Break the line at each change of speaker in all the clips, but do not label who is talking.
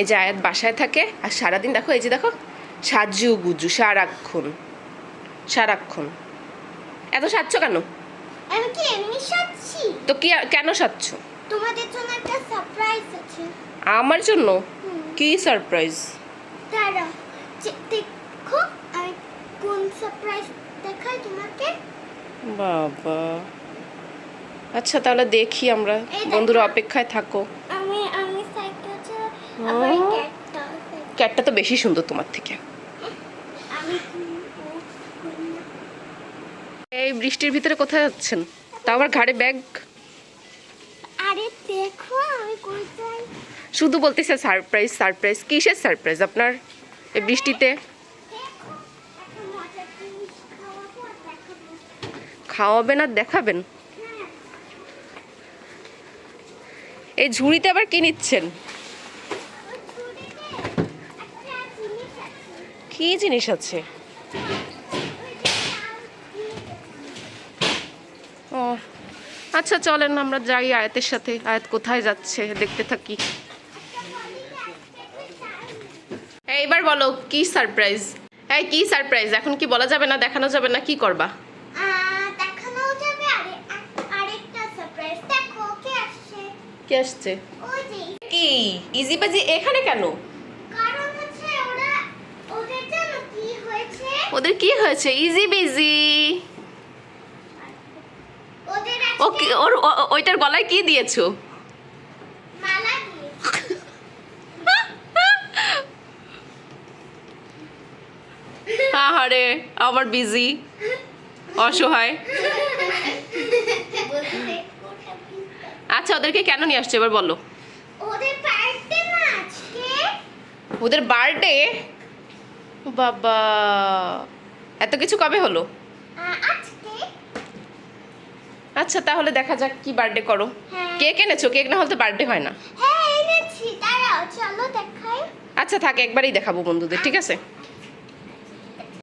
এই যে আয়াত বাসায় থাকে আর সারাদিন দেখো এই যে দেখো সাজু গুজু সারাক্ষণ সারাক্ষণ। এত সাজছ কেন?
আমি কি এমনি সাজছি?
তো কি কেন সাজছ?
তোমাদের জন্য একটা সারপ্রাইজ আছে।
আমার জন্য। কি সারপ্রাইজ
দেখো আমি কোন সারপ্রাইজ দেখাই তোমাকে?
বাবা। আচ্ছা তাহলে দেখি আমরা। বন্ধুরা অপেক্ষায় থাকো
আমি আমি সাইকেলটা আবার
ও।
ক্যাটটা।
তো বেশি সুন্দর তোমার থেকে। এই বৃষ্টির ভিতরে কোথায় যাচ্ছেন? তা আবার ঘাড়ে ব্যাগ?
আরে দেখো আমি কই যাই
শুধু বলতেছে সারপ্রাইজ সারপ্রাইজ। কিসের সারপ্রাইজ আপনার এই বৃষ্টিতে? খাওয়াবেন আর দেখাবেন?
হ্যাঁ।
এই ঝুড়িতে আবার কি নিচ্ছেন
ওই ছুরিতে একটা জিনিস আছে
কি জিনিস আছে। ও আচ্ছা চলেন আমরা যাই আয়াতের সাথে। আয়াত কোথায় যাচ্ছে? দেখতে থাকি। এইবার বলো কি সারপ্রাইজ? এই কি সারপ্রাইজ? এখন কি বলা যাবে না দেখানো যাবে না কি করবা?
আহ, দেখানো যাবে আরেকটা সারপ্রাইজ। দেখো কে আসছে?
কে আসছে? কি? ইজি বাজি এখানে কেন
কারণ হচ্ছে ওরা ওদের জন্য কি হয়েছে
ওদের কি হয়েছে? ইজি বিজি ও ওর ওইটার গলায় কি দিয়েছ? আহারে আমার বিজি অসহায়? আচ্ছা ওদেরকে কেন নিয়ে আসছে? এবার বলো।
ওদের বার্থডে
ওদের বার্থডে বাবা। এত কিছু কবে হলো? আচ্ছা তাহলে দেখা যাক কি বার্থডে করো।
হ্যাঁ।
কেক এনেছো? কেক না হলে তো বার্থডে হয় না।
হ্যাঁ
আচ্ছা থাক একবারই দেখাবো বন্ধুদের ঠিক আছে?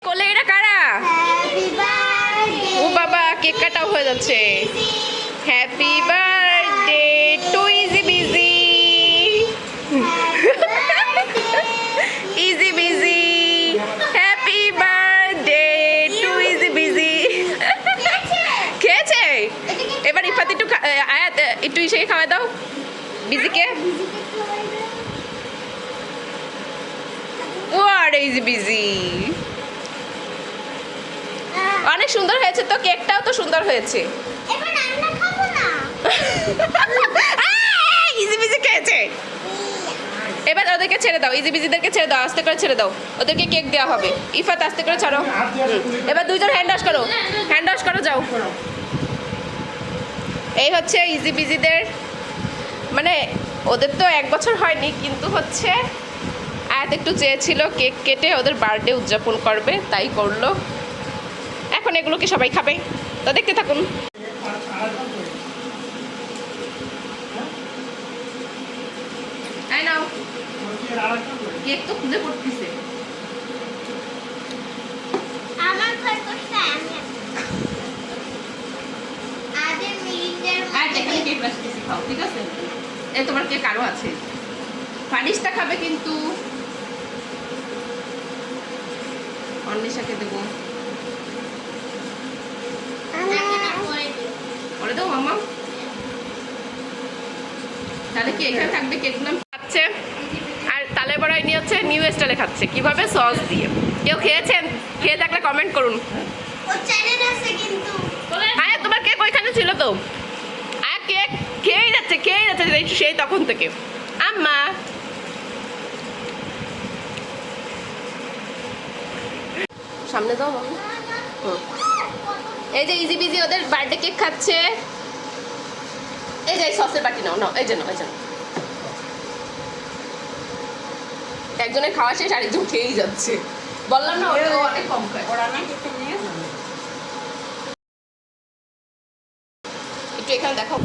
কোলে এরা কারা? ও বাবা কেক কাটাও হয়ে যাচ্ছে। হ্যাপি বার্থডে টু ইজি একটু খাওয়াই দাও? বিজিকে ও আরে ইজি বিজি। অনেক সুন্দর হয়েছে তো কেকটাও তো সুন্দর হয়েছে। ইজি বিজি খেয়েছে। এবার ওদেরকে ছেড়ে দাও ইজি বিজিদেরকে ছেড়ে দাও আস্তে করে ছেড়ে দাও। ওদেরকে কেক দেওয়া হবে। ইফাত আস্তে করে ছাড়ো। এবার দুইজন হ্যান্ড ওয়াশ করো। হ্যান্ড ওয়াশ করো যাও। এই হচ্ছে ইজি বিজিদের মানে ওদের তো এক বছর হয়নি, কিন্তু হচ্ছে আয়াত একটু চেয়েছিল কেক কেটে ওদের বার্থডে উদযাপন করবে, তাই করল। এখন এগুলো কি সবাই খাবে। তো দেখতে থাকুন। কেক তো খুলে পড়তেছে
আমার ঘর করতে আমি আদের মিরিন্ডার
আর এখানে কেক খাও ঠিক আছে? এ তোমার কেক আরও আছে? ফারিস্তা খাবে কিন্তু। অন্বেষাকে দেবো। করে মামা। তাহলে কি এখানে থাকবে? কেকগুলো খাচ্ছে। আর তালে বড়াই নিয়ে হচ্ছে নিউ স্টাইলে খাচ্ছে। কীভাবে? সস দিয়ে। কেউ খেয়েছেন? খেয়ে থাকলে কমেন্ট করুন। তোমার কেক ওইখানে ছিল তো। খেয়েই যাচ্ছে খেয়েই যাচ্ছে সেই- সেই তখন থেকে আম্মা সামনে দাও মাম্মা এই যে ইজি বিজি ওদের বার্থডে কেক খাচ্ছে। এই যে সসের বাটি নাও নাও এই যে নাও এই যে একজনের খাওয়া শেষ আরেকজন খেয়েই যাচ্ছে। বললাম না ওটা ও অনেক কম খায়। ওরা না একটু এখানে দেখো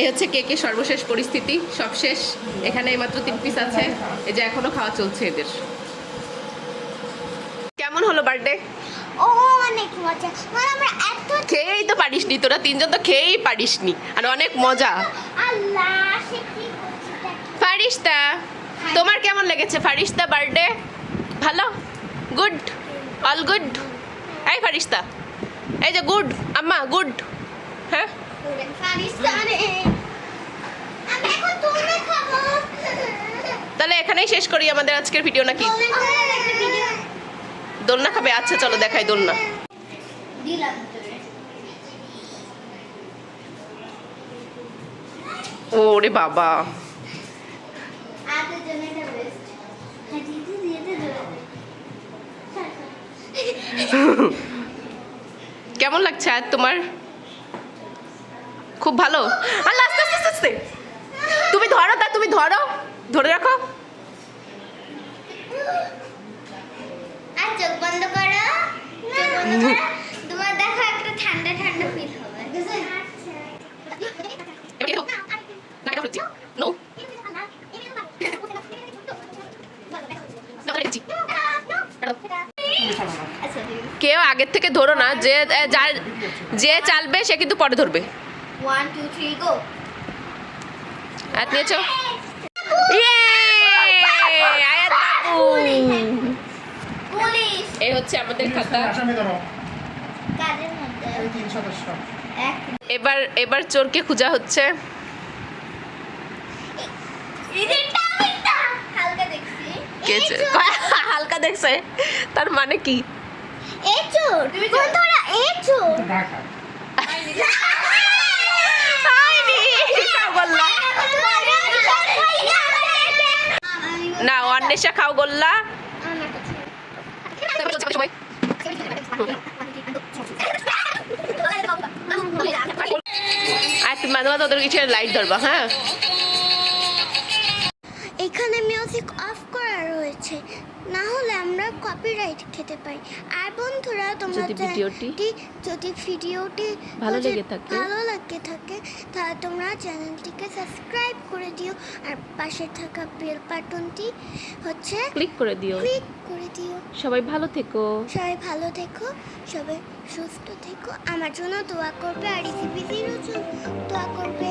এই হচ্ছে কেকের সর্বশেষ পরিস্থিতি সব শেষ। এখানে মাত্র তিন পিস আছে এই যে এখনও খাওয়া চলছে এদের। কেমন হলো বার্থডে
ও অনেক মজা। মানে আমরা এত
খেয়েই তো পারিসনি তোরা তিনজন তো খেয়েই পারিসনি। আর অনেক মজা।
আল্লাহ সে কি
ফারিস্তা তোমার কেমন লেগেছে? ফারিস্তা বার্থডে ভালো? গুড অল গুড এই ফারিস্তা এই যে গুড আম্মা গুড হ্যাঁ? তাহলে এখানেই শেষ করি আমাদের আজকের ভিডিও নাকি? দোলনা খাবে? আচ্ছা চলো দেখাই দোলনা। ওরে বাবা। কেমন লাগছে আর তোমার? খুব ভালো। আল্লাহ আস্তে আস্তে আস্তে তুমি ধরো তা তুমি ধরো। ধরে রাখো।
চোখ বন্ধ করো। চোখ বন্ধ করো। তোমার দেখো একটা ঠান্ডা ঠান্ডা ফিল হবে।
No.
আচ্ছা
কেউ আগের থেকে ধরো না। যে যার যে চালবে সে কিন্তু পরে ধরবে।
ওয়ান টু থ্রি গো
হাত নিয়েছো ইয়ে! আয়াত বাবু।
পুলিশ
এই হচ্ছে আমাদের খাতা।
ধরো
এবার এবার চোরকে খোঁজা হচ্ছে।
হালকা দেখছি।
কে চোর? হালকা দেখছে। তার মানে কি?
এ চোর। বন্ধুরা এ চোর।
ঢাকা
হয়নি, কাগল্লা। না অন্বেষা খাও গোল্লা। মাঝে মাঝে ওদের কিছু লাইট ধরবা হ্যাঁ?
এখানে মিউজিক অফ করা রয়েছে। না হলে আমরা কপিরাইট খেতে পারি আর বন্ধুরা তোমরা
যদি ভিডিওটি
যদি ভিডিওটি
ভালো লেগে থাকে।
ভালো লাগে থাকে তাহলে তোমরা চ্যানেলটিকে সাবস্ক্রাইব করে দিও। আর পাশে থাকা বেল বাটনটি হচ্ছে
ক্লিক করে দিও।
ক্লিক করে দিও।
সবাই ভালো থেকো।
সবাই ভালো থেকো সবাই সুস্থ থেকো। আমার জন্য দোয়া করবে আর ইসিপিসিরও দোয়া করবে।